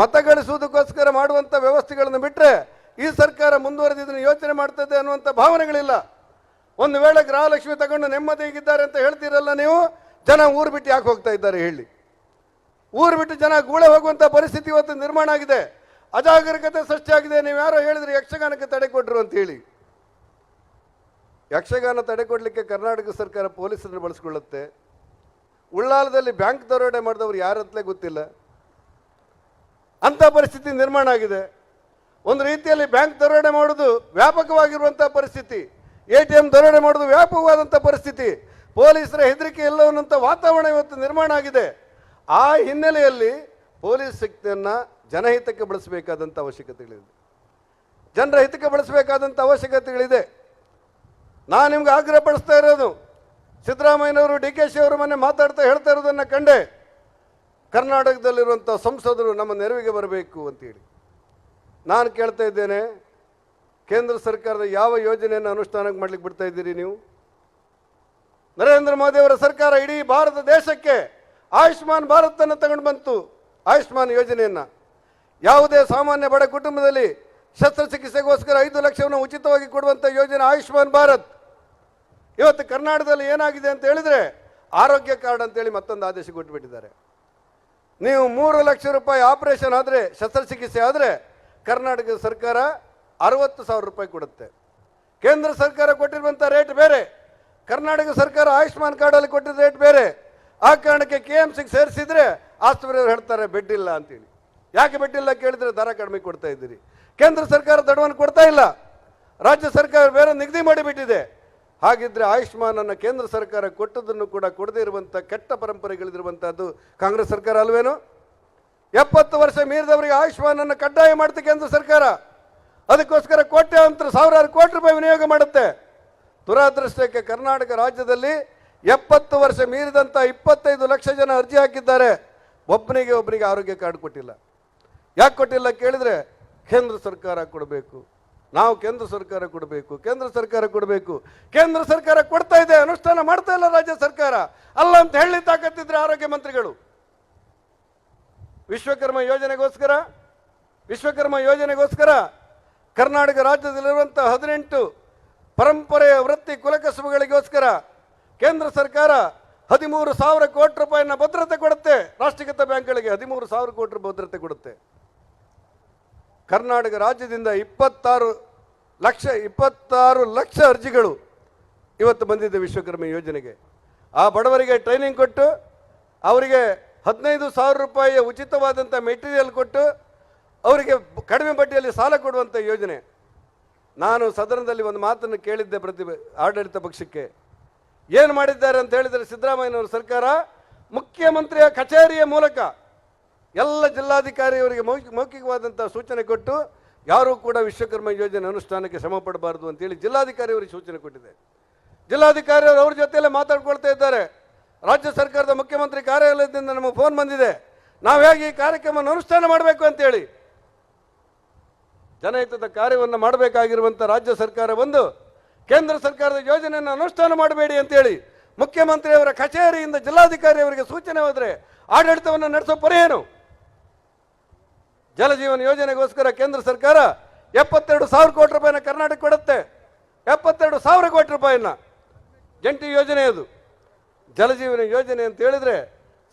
ಮತ ಗಳಿಸುವುದಕ್ಕೋಸ್ಕರ ಮಾಡುವಂಥ ವ್ಯವಸ್ಥೆಗಳನ್ನು ಬಿಟ್ಟರೆ ಈ ಸರ್ಕಾರ ಮುಂದುವರೆದಿದ್ದನ್ನು ಯೋಚನೆ ಮಾಡ್ತದೆ ಅನ್ನುವಂಥ ಭಾವನೆಗಳಿಲ್ಲ. ಒಂದು ವೇಳೆ ಗೃಹಲಕ್ಷ್ಮಿ ತಗೊಂಡು ನೆಮ್ಮದಿಗಿದ್ದಾರೆ ಅಂತ ಹೇಳ್ತೀರಲ್ಲ ನೀವು, ಜನ ಊರು ಬಿಟ್ಟು ಯಾಕೆ ಹೋಗ್ತಾ ಇದ್ದಾರೆ ಹೇಳಿ. ಊರು ಬಿಟ್ಟು ಜನ ಗೂಳೆ ಹೋಗುವಂಥ ಪರಿಸ್ಥಿತಿ ಇವತ್ತು ನಿರ್ಮಾಣ ಆಗಿದೆ. ಅಜಾಗರೂಕತೆ ಸೃಷ್ಟಿಯಾಗಿದೆ ನೀವು ಯಾರೋ ಹೇಳಿದ್ರೆ ಯಕ್ಷಗಾನಕ್ಕೆ ತಡೆ ಕೊಟ್ಟರು ಅಂತ ಹೇಳಿ. ಯಕ್ಷಗಾನ ತಡೆ ಕೊಡಲಿಕ್ಕೆ ಕರ್ನಾಟಕ ಸರ್ಕಾರ ಪೊಲೀಸರನ್ನು ಬಳಸ್ಕೊಳ್ಳುತ್ತೆ. ಉಳ್ಳಾಲದಲ್ಲಿ ಬ್ಯಾಂಕ್ ದರೋಡೆ ಮಾಡಿದವರು ಯಾರಂತಲೇ ಗೊತ್ತಿಲ್ಲ. ಅಂಥ ಪರಿಸ್ಥಿತಿ ನಿರ್ಮಾಣ ಆಗಿದೆ. ಒಂದು ರೀತಿಯಲ್ಲಿ ಬ್ಯಾಂಕ್ ದರೋಡೆ ಮಾಡೋದು ವ್ಯಾಪಕವಾಗಿರುವಂಥ ಪರಿಸ್ಥಿತಿ. ಎ ಟಿ ಎಂ ದರೋಡೆ ಮಾಡೋದು ವ್ಯಾಪಕವಾದಂಥ ಪರಿಸ್ಥಿತಿ. ಪೊಲೀಸರ ಹೆದರಿಕೆ ಇಲ್ಲವನ್ನಂಥ ವಾತಾವರಣ ಇವತ್ತು ನಿರ್ಮಾಣ ಆಗಿದೆ. ಆ ಹಿನ್ನೆಲೆಯಲ್ಲಿ ಪೊಲೀಸ್ ಶಕ್ತಿಯನ್ನು ಜನಹಿತಕ್ಕೆ ಬಳಸಬೇಕಾದಂಥ ಅವಶ್ಯಕತೆಗಳಿದೆ. ಜನರ ಹಿತಕ್ಕೆ ಬಳಸಬೇಕಾದಂಥ ಅವಶ್ಯಕತೆಗಳಿದೆ. ನಾನು ನಿಮ್ಗೆ ಆಗ್ರಹ ಪಡಿಸ್ತಾ ಇರೋದು, ಸಿದ್ದರಾಮಯ್ಯನವರು, ಡಿ ಕೆ ಶಿ ಅವರು ಮೊನ್ನೆ ಮಾತಾಡ್ತಾ ಹೇಳ್ತಾ ಇರೋದನ್ನು ಕಂಡೆ. ಕರ್ನಾಟಕದಲ್ಲಿರುವಂಥ ಸಂಸದರು ನಮ್ಮ ನೆರವಿಗೆ ಬರಬೇಕು ಅಂತೇಳಿ. ನಾನು ಕೇಳ್ತಾ ಇದ್ದೇನೆ, ಕೇಂದ್ರ ಸರ್ಕಾರದ ಯಾವ ಯೋಜನೆಯನ್ನು ಅನುಷ್ಠಾನಕ್ಕೆ ಮಾಡ್ಲಿಕ್ಕೆ ಬಿಡ್ತಾ ಇದ್ದೀರಿ ನೀವು? ನರೇಂದ್ರ ಮೋದಿ ಅವರ ಸರ್ಕಾರ ಇಡೀ ಭಾರತ ದೇಶಕ್ಕೆ ಆಯುಷ್ಮಾನ್ ಭಾರತನ್ನು ತಗೊಂಡು ಬಂತು, ಆಯುಷ್ಮಾನ್ ಯೋಜನೆಯನ್ನು. ಯಾವುದೇ ಸಾಮಾನ್ಯ ಬಡ ಕುಟುಂಬದಲ್ಲಿ ಶಸ್ತ್ರಚಿಕಿತ್ಸೆಗೋಸ್ಕರ ಐದು ಲಕ್ಷವನ್ನು ಉಚಿತವಾಗಿ ಕೊಡುವಂಥ ಯೋಜನೆ ಆಯುಷ್ಮಾನ್ ಭಾರತ್. ಇವತ್ತು ಕರ್ನಾಟಕದಲ್ಲಿ ಏನಾಗಿದೆ ಅಂತ ಹೇಳಿದರೆ, ಆರೋಗ್ಯ ಕಾರ್ಡ್ ಅಂತೇಳಿ ಮತ್ತೊಂದು ಆದೇಶ ಕೊಟ್ಟುಬಿಟ್ಟಿದ್ದಾರೆ ನೀವು ಮೂರು ಲಕ್ಷ ರೂಪಾಯಿ ಆಪರೇಷನ್ ಆದರೆ, ಶಸ್ತ್ರಚಿಕಿತ್ಸೆ ಆದರೆ ಕರ್ನಾಟಕ ಸರ್ಕಾರ ಅರವತ್ತು ಸಾವಿರ ರೂಪಾಯಿ ಕೊಡುತ್ತೆ. ಕೇಂದ್ರ ಸರ್ಕಾರ ಕೊಟ್ಟಿರುವಂಥ ರೇಟ್ ಬೇರೆ. ಕರ್ನಾಟಕ ಸರ್ಕಾರ ಆಯುಷ್ಮಾನ್ ಕಾರ್ಡಲ್ಲಿ ಕೊಟ್ಟಿದ್ದ ರೇಟ್ ಬೇರೆ. ಆ ಕಾರಣಕ್ಕೆ ಕೆ ಎಂ ಸಿಗೆ ಸೇರಿಸಿದ್ರೆ ಆಸ್ಪತ್ರೆಯವರು ಹೇಳ್ತಾರೆ ಬೆಡ್ ಇಲ್ಲ ಅಂತೇಳಿ. ಯಾಕೆ ಬೆಡ್ ಇಲ್ಲ ಕೇಳಿದ್ರೆ ದರ ಕಡಿಮೆ ಕೊಡ್ತಾ ಇದ್ದೀರಿ. ಕೇಂದ್ರ ಸರ್ಕಾರ ದಡವನ್ನು ಕೊಡ್ತಾ ಇಲ್ಲ. ರಾಜ್ಯ ಸರ್ಕಾರ ಬೇರೆ ನಿಗದಿ ಮಾಡಿಬಿಟ್ಟಿದೆ. ಹಾಗಿದ್ರೆ ಆಯುಷ್ಮಾನನ್ನು ಕೇಂದ್ರ ಸರ್ಕಾರ ಕೊಟ್ಟದನ್ನು ಕೂಡ ಕೊಡದೇ ಇರುವಂಥ ಕೆಟ್ಟ ಪರಂಪರೆಗಳಿರುವಂಥದ್ದು ಕಾಂಗ್ರೆಸ್ ಸರ್ಕಾರ ಅಲ್ವೇನು? ಎಪ್ಪತ್ತು ವರ್ಷ ಮೀರಿದವರಿಗೆ ಆಯುಷ್ಮಾನನ್ನು ಕಡ್ಡಾಯ ಮಾಡುತ್ತೆ ಕೇಂದ್ರ ಸರ್ಕಾರ. ಅದಕ್ಕೋಸ್ಕರ ಕೋಟ್ಯಾಂತರ ಸಾವಿರಾರು ಕೋಟಿ ರೂಪಾಯಿ ವಿನಿಯೋಗ ಮಾಡುತ್ತೆ. ದುರಾದೃಷ್ಟಕ್ಕೆ ಕರ್ನಾಟಕ ರಾಜ್ಯದಲ್ಲಿ ಎಪ್ಪತ್ತು ವರ್ಷ ಮೀರಿದಂಥ ಇಪ್ಪತ್ತೈದು ಲಕ್ಷ ಜನ ಅರ್ಜಿ ಹಾಕಿದ್ದಾರೆ. ಒಬ್ಬನಿಗೆ ಒಬ್ಬನಿಗೆ ಆರೋಗ್ಯ ಕಾರ್ಡ್ ಕೊಟ್ಟಿಲ್ಲ. ಯಾಕೆ ಕೊಟ್ಟಿಲ್ಲ ಕೇಳಿದ್ರೆ ಕೇಂದ್ರ ಸರ್ಕಾರ ಕೊಡಬೇಕು. ನಾವು ಕೇಂದ್ರ ಸರ್ಕಾರ ಕೊಡಬೇಕು, ಕೇಂದ್ರ ಸರ್ಕಾರ ಕೊಡಬೇಕು. ಕೇಂದ್ರ ಸರ್ಕಾರ ಕೊಡ್ತಾ ಇದೆ, ಅನುಷ್ಠಾನ ಮಾಡ್ತಾ ಇಲ್ಲ ರಾಜ್ಯ ಸರ್ಕಾರ. ಅಲ್ಲ ಅಂತ ಹೇಳಿ ತಾಕತ್ತಿದ್ರೆ ಆರೋಗ್ಯ ಮಂತ್ರಿಗಳು. ವಿಶ್ವಕರ್ಮ ಯೋಜನೆಗೋಸ್ಕರ ವಿಶ್ವಕರ್ಮ ಯೋಜನೆಗೋಸ್ಕರ ಕರ್ನಾಟಕ ರಾಜ್ಯದಲ್ಲಿರುವಂಥ ಹದಿನೆಂಟು ಪರಂಪರೆಯ ವೃತ್ತಿ ಕುಲಕಸುಬುಗಳಿಗೋಸ್ಕರ ಕೇಂದ್ರ ಸರ್ಕಾರ ಹದಿಮೂರು ಸಾವಿರ ಕೋಟಿ ರೂಪಾಯಿನ ಭದ್ರತೆ ಕೊಡುತ್ತೆ. ರಾಷ್ಟ್ರೀಕೃತ ಬ್ಯಾಂಕ್ಗಳಿಗೆ ಹದಿಮೂರು ಸಾವಿರ ಕೋಟಿ ಭದ್ರತೆ ಕೊಡುತ್ತೆ. ಕರ್ನಾಟಕ ರಾಜ್ಯದಿಂದ ಇಪ್ಪತ್ತಾರು ಲಕ್ಷ ಇಪ್ಪತ್ತಾರು ಲಕ್ಷ ಅರ್ಜಿಗಳು ಇವತ್ತು ಬಂದಿದೆ ವಿಶ್ವಕರ್ಮ ಯೋಜನೆಗೆ. ಆ ಬಡವರಿಗೆ ಟ್ರೈನಿಂಗ್ ಕೊಟ್ಟು, ಅವರಿಗೆ ಹದಿನೈದು ಸಾವಿರ ರೂಪಾಯಿಯ ಉಚಿತವಾದಂಥ ಮೆಟೀರಿಯಲ್ ಕೊಟ್ಟು, ಅವರಿಗೆ ಕಡಿಮೆ ಬಡ್ಡಿಯಲ್ಲಿ ಸಾಲ ಕೊಡುವಂಥ ಯೋಜನೆ. ನಾನು ಸದನದಲ್ಲಿ ಒಂದು ಮಾತನ್ನು ಕೇಳಿದ್ದೆ ಪ್ರತಿ ಆಡಳಿತ ಪಕ್ಷಕ್ಕೆ. ಏನು ಮಾಡಿದ್ದಾರೆ ಅಂತ ಹೇಳಿದರೆ ಸಿದ್ದರಾಮಯ್ಯನವರ ಸರ್ಕಾರ ಮುಖ್ಯಮಂತ್ರಿಯ ಕಚೇರಿಯ ಮೂಲಕ ಎಲ್ಲ ಜಿಲ್ಲಾಧಿಕಾರಿಯವರಿಗೆ ಮೌಖಿ ಮೌಖಿಕವಾದಂಥ ಸೂಚನೆ ಕೊಟ್ಟು ಯಾರೂ ಕೂಡ ವಿಶ್ವಕರ್ಮ ಯೋಜನೆ ಅನುಷ್ಠಾನಕ್ಕೆ ಶ್ರಮ ಪಡಬಾರದು ಅಂತೇಳಿ ಜಿಲ್ಲಾಧಿಕಾರಿಯವರಿಗೆ ಸೂಚನೆ ಕೊಟ್ಟಿದೆ. ಜಿಲ್ಲಾಧಿಕಾರಿಯವರು ಅವ್ರ ಜೊತೆಯಲ್ಲೇ ಮಾತಾಡ್ಕೊಳ್ತಾ ಇದ್ದಾರೆ. ರಾಜ್ಯ ಸರ್ಕಾರದ ಮುಖ್ಯಮಂತ್ರಿ ಕಾರ್ಯಾಲಯದಿಂದ ನಮಗೆ ಫೋನ್ ಬಂದಿದೆ. ನಾವು ಹೇಗೆ ಈ ಕಾರ್ಯಕ್ರಮವನ್ನು ಅನುಷ್ಠಾನ ಮಾಡಬೇಕು ಅಂತೇಳಿ. ಜನಹಿತದ ಕಾರ್ಯವನ್ನು ಮಾಡಬೇಕಾಗಿರುವಂಥ ರಾಜ್ಯ ಸರ್ಕಾರ ಬಂದು ಕೇಂದ್ರ ಸರ್ಕಾರದ ಯೋಜನೆಯನ್ನು ಅನುಷ್ಠಾನ ಮಾಡಬೇಡಿ ಅಂತೇಳಿ ಮುಖ್ಯಮಂತ್ರಿಯವರ ಕಚೇರಿಯಿಂದ ಜಿಲ್ಲಾಧಿಕಾರಿಯವರಿಗೆ ಸೂಚನೆ ಹೋದರೆ ಆಡಳಿತವನ್ನು ನಡೆಸೋ ಪರಿ ಜಲಜೀವನ ಯೋಜನೆಗೋಸ್ಕರ ಕೇಂದ್ರ ಸರ್ಕಾರ ಎಪ್ಪತ್ತೆರಡು ಸಾವಿರ ಕೋಟಿ ರೂಪಾಯಿನ ಕರ್ನಾಟಕ ಕೊಡುತ್ತೆ. ಎಪ್ಪತ್ತೆರಡು ಸಾವಿರ ಕೋಟಿ ರೂಪಾಯಿನ ಜಂಟಿ ಯೋಜನೆ ಅದು. ಜಲಜೀವನ ಯೋಜನೆ ಅಂತ ಹೇಳಿದ್ರೆ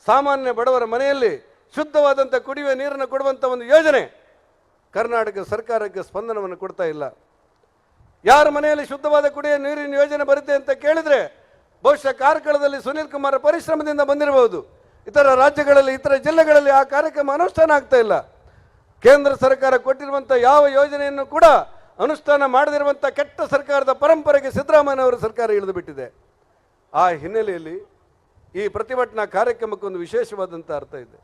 ಸಾಮಾನ್ಯ ಬಡವರ ಮನೆಯಲ್ಲಿ ಶುದ್ಧವಾದಂಥ ಕುಡಿಯುವ ನೀರನ್ನು ಕೊಡುವಂಥ ಒಂದು ಯೋಜನೆ ಕರ್ನಾಟಕ ಸರ್ಕಾರಕ್ಕೆ ಸ್ಪಂದನವನ್ನು ಕೊಡ್ತಾ ಇಲ್ಲ. ಯಾರ ಮನೆಯಲ್ಲಿ ಶುದ್ಧವಾದ ಕುಡಿಯುವ ನೀರಿನ ಯೋಜನೆ ಬರುತ್ತೆ ಅಂತ ಕೇಳಿದ್ರೆ ಬಹುಶಃ ಕಾರ್ಕಳದಲ್ಲಿ ಸುನೀಲ್ ಕುಮಾರ್ ಪರಿಶ್ರಮದಿಂದ ಬಂದಿರಬಹುದು. ಇತರ ರಾಜ್ಯಗಳಲ್ಲಿ, ಇತರ ಜಿಲ್ಲೆಗಳಲ್ಲಿ ಆ ಕಾರ್ಯಕ್ರಮ ಅನುಷ್ಠಾನ ಆಗ್ತಾ ಇಲ್ಲ. ಕೇಂದ್ರ ಸರ್ಕಾರ ಕೊಟ್ಟಿರುವಂಥ ಯಾವ ಯೋಜನೆಯನ್ನು ಕೂಡ ಅನುಷ್ಠಾನ ಮಾಡದಿರುವಂಥ ಕೆಟ್ಟ ಸರ್ಕಾರದ ಪರಂಪರೆಗೆ ಸಿದ್ದರಾಮಯ್ಯನವರ ಸರ್ಕಾರ ಇಳಿದು ಬಿಟ್ಟಿದೆ. ಆ ಹಿನ್ನೆಲೆಯಲ್ಲಿ ಈ ಪ್ರತಿಭಟನಾ ಕಾರ್ಯಕ್ರಮಕ್ಕೆ ಒಂದು ವಿಶೇಷವಾದಂಥ ಅರ್ಥ ಇದೆ.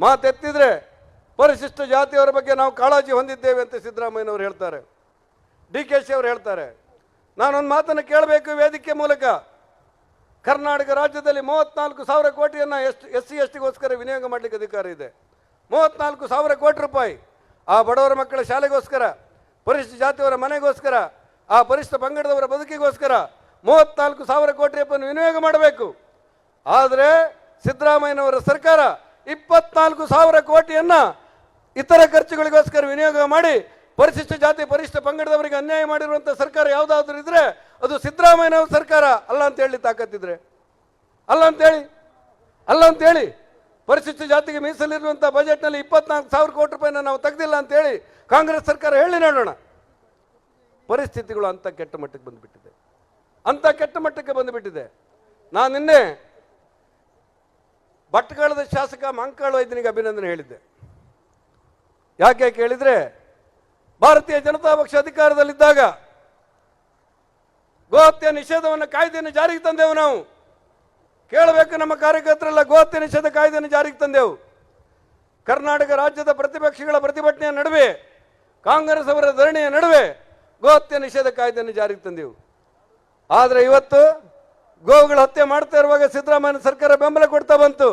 ಮಾತೆತ್ತಿದ್ರೆ ಪರಿಶಿಷ್ಟ ಜಾತಿಯವರ ಬಗ್ಗೆ ನಾವು ಕಾಳಜಿ ಹೊಂದಿದ್ದೇವೆ ಅಂತ ಸಿದ್ದರಾಮಯ್ಯನವರು ಹೇಳ್ತಾರೆ. ಡಿ ಕೆ ಶಿ ಅವರು ಹೇಳ್ತಾರೆ. ನಾನೊಂದು ಮಾತನ್ನು ಕೇಳಬೇಕು ವೇದಿಕೆ ಮೂಲಕ. ಕರ್ನಾಟಕ ರಾಜ್ಯದಲ್ಲಿ ಮೂವತ್ನಾಲ್ಕು ಸಾವಿರ ಕೋಟಿಯನ್ನು ಎಷ್ಟು ಎಸ್ ಸಿ, ಎಸ್ ಟಿಗೋಸ್ಕರ ವಿನಿಯೋಗ ಮಾಡಲಿಕ್ಕೆ ಅಧಿಕಾರ ಇದೆ. ಮೂವತ್ನಾಲ್ಕು ಸಾವಿರ ಕೋಟಿ ರೂಪಾಯಿ. ಆ ಬಡವರ ಮಕ್ಕಳ ಶಾಲೆಗೋಸ್ಕರ, ಪರಿಶಿಷ್ಟ ಜಾತಿಯವರ ಮನೆಗೋಸ್ಕರ, ಆ ಪರಿಶಿಷ್ಟ ಪಂಗಡದವರ ಬದುಕಿಗೋಸ್ಕರ ಮೂವತ್ನಾಲ್ಕು ಸಾವಿರ ಕೋಟಿ ರೂಪಾಯಿ ವಿನಿಯೋಗ ಮಾಡಬೇಕು. ಆದರೆ ಸಿದ್ದರಾಮಯ್ಯನವರ ಸರ್ಕಾರ ಇಪ್ಪತ್ನಾಲ್ಕು ಸಾವಿರ ಕೋಟಿಯನ್ನು ಇತರ ಖರ್ಚುಗಳಿಗೋಸ್ಕರ ವಿನಿಯೋಗ ಮಾಡಿ ಪರಿಶಿಷ್ಟ ಜಾತಿ, ಪರಿಶಿಷ್ಟ ಪಂಗಡದವರಿಗೆ ಅನ್ಯಾಯ ಮಾಡಿರುವಂಥ ಸರ್ಕಾರ ಯಾವುದಾದ್ರೂ ಇದ್ರೆ ಅದು ಸಿದ್ದರಾಮಯ್ಯನವರ ಸರ್ಕಾರ ಅಲ್ಲ ಅಂತ ಹೇಳಿ ತಾಕತ್ತಿದ್ರೆ. ಅಲ್ಲ ಅಂತೇಳಿ ಅಲ್ಲ ಅಂತೇಳಿ. ಪರಿಶಿಷ್ಟ ಜಾತಿಗೆ ಮೀಸಲಿರುವಂಥ ಬಜೆಟ್ನಲ್ಲಿ ಇಪ್ಪತ್ನಾಲ್ಕು ಸಾವಿರ ಕೋಟಿ ರೂಪಾಯಿನ ನಾವು ತೆಗೆದಿಲ್ಲ ಅಂತೇಳಿ ಕಾಂಗ್ರೆಸ್ ಸರ್ಕಾರ ಹೇಳಿ ನೋಡೋಣ. ಪರಿಸ್ಥಿತಿಗಳು ಅಂತ ಕೆಟ್ಟ ಮಟ್ಟಕ್ಕೆ ಬಂದುಬಿಟ್ಟಿದೆ. ಅಂತ ಕೆಟ್ಟ ಮಟ್ಟಕ್ಕೆ ಬಂದುಬಿಟ್ಟಿದೆ. ನಾನು ನಿನ್ನೆ ಭಟ್ಕಳದ ಶಾಸಕ ಮಂಕಾಳು ವೈದ್ಯನಿಗೆ ಅಭಿನಂದನೆ ಹೇಳಿದ್ದೆ. ಯಾಕೆ ಕೇಳಿದ್ರೆ ಭಾರತೀಯ ಜನತಾ ಪಕ್ಷ ಅಧಿಕಾರದಲ್ಲಿದ್ದಾಗ ಗೋಹತ್ಯೆ ನಿಷೇಧವನ್ನು ಕಾಯ್ದೆಯನ್ನು ಜಾರಿಗೆ ತಂದೆವು ನಾವು. ಕೇಳಬೇಕು, ನಮ್ಮ ಕಾರ್ಯಕರ್ತರೆಲ್ಲ ಗೋಹತ್ಯೆ ನಿಷೇಧ ಕಾಯ್ದೆಯನ್ನು ಜಾರಿಗೆ ತಂದೆವು. ಕರ್ನಾಟಕ ರಾಜ್ಯದ ಪ್ರತಿಪಕ್ಷಗಳ ಪ್ರತಿಭಟನೆಯ ನಡುವೆ, ಕಾಂಗ್ರೆಸ್ ಅವರ ಧರಣಿಯ ನಡುವೆ ಗೋಹತ್ಯೆ ನಿಷೇಧ ಕಾಯ್ದೆಯನ್ನು ಜಾರಿಗೆ ತಂದೆವು. ಆದರೆ ಇವತ್ತು ಗೋವುಗಳ ಹತ್ಯೆ ಮಾಡ್ತಾ ಇರುವಾಗ ಸಿದ್ದರಾಮಯ್ಯ ಸರ್ಕಾರ ಬೆಂಬಲ ಕೊಡ್ತಾ ಬಂತು.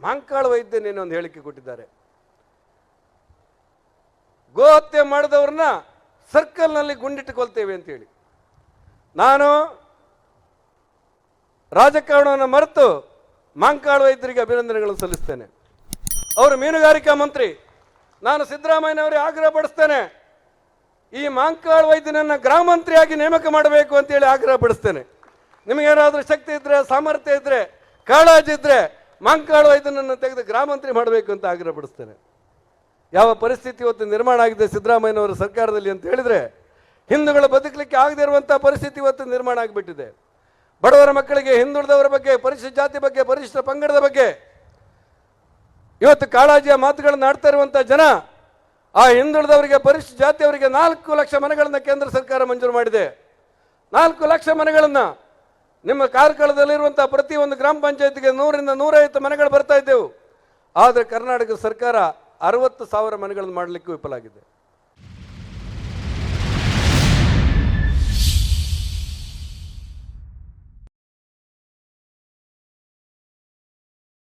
ಮಾಂಕಾಳು ವೈದ್ಯನೇನೋ ಒಂದು ಹೇಳಿಕೆ ಕೊಟ್ಟಿದ್ದಾರೆ. ಗೋ ಹತ್ಯೆ ಮಾಡಿದವ್ರನ್ನ ಸರ್ಕಲ್ನಲ್ಲಿ ಗುಂಡಿಟ್ಟುಕೊಳ್ತೇವೆ ಅಂತೇಳಿ. ನಾನು ರಾಜಕಾರಣವನ್ನು ಮರೆತು ಮಾಂಕಾಳು ವೈದ್ಯರಿಗೆ ಅಭಿನಂದನೆಗಳನ್ನು ಸಲ್ಲಿಸ್ತೇನೆ. ಅವರು ಮೀನುಗಾರಿಕಾ ಮಂತ್ರಿ. ನಾನು ಸಿದ್ದರಾಮಯ್ಯನವರಿಗೆ ಆಗ್ರಹ ಪಡಿಸ್ತೇನೆ. ಈ ಮಾಂಕಾಳು ವೈದ್ಯನನ್ನು ಗೃಹ ಮಂತ್ರಿಯಾಗಿ ನೇಮಕ ಮಾಡಬೇಕು ಅಂತೇಳಿ ಆಗ್ರಹ ಪಡಿಸ್ತೇನೆ. ನಿಮಗೇನಾದರೂ ಶಕ್ತಿ ಇದ್ರೆ, ಸಾಮರ್ಥ್ಯ ಇದ್ರೆ, ಕಾಳಜಿ ಇದ್ರೆ ಮಾಂಕಾಳು ವೈದ್ಯನನ್ನು ತೆಗೆದು ಗ್ರಾಮಂತ್ರಿ ಮಂತ್ರಿ ಮಾಡಬೇಕು ಅಂತ ಆಗ್ರಹ ಪಡಿಸ್ತೇನೆ. ಯಾವ ಪರಿಸ್ಥಿತಿ ಇವತ್ತು ನಿರ್ಮಾಣ ಆಗಿದೆ ಸಿದ್ದರಾಮಯ್ಯನವರ ಸರ್ಕಾರದಲ್ಲಿ ಅಂತ ಹೇಳಿದ್ರೆ, ಹಿಂದೂಗಳ ಬದುಕಲಿಕ್ಕೆ ಆಗದೇ ಇರುವಂಥ ಪರಿಸ್ಥಿತಿ ಇವತ್ತು ನಿರ್ಮಾಣ ಆಗಿಬಿಟ್ಟಿದೆ. ಬಡವರ ಮಕ್ಕಳಿಗೆ, ಹಿಂದುಳಿದವರ ಬಗ್ಗೆ, ಪರಿಶಿಷ್ಟ ಜಾತಿ ಬಗ್ಗೆ, ಪರಿಶಿಷ್ಟ ಪಂಗಡದ ಬಗ್ಗೆ. ಇವತ್ತು ಕಾಳಾಜಿಯ ಮಾತುಗಳನ್ನು ಆಡ್ತಾ ಇರುವಂಥ ಜನ, ಆ ಹಿಂದುಳಿದವರಿಗೆ, ಪರಿಶಿಷ್ಟ ಜಾತಿಯವರಿಗೆ ನಾಲ್ಕು ಲಕ್ಷ ಮನೆಗಳನ್ನು ಕೇಂದ್ರ ಸರ್ಕಾರ ಮಂಜೂರು ಮಾಡಿದೆ. ನಾಲ್ಕು ಲಕ್ಷ ಮನೆಗಳನ್ನು ನಿಮ್ಮ ಕಾರ್ಕಳದಲ್ಲಿರುವಂಥ ಪ್ರತಿ ಒಂದು ಗ್ರಾಮ ಪಂಚಾಯತ್ಗೆ ನೂರಿಂದ ನೂರೈವತ್ತು ಮನೆಗಳು ಬರ್ತಾ ಇದ್ದೆವು. ಆದರೆ ಕರ್ನಾಟಕ ಸರ್ಕಾರ ಅರವತ್ತು ಸಾವಿರ ಮನೆಗಳನ್ನು ಮಾಡಲಿಕ್ಕೆ ವಿಫಲಾಗಿದೆ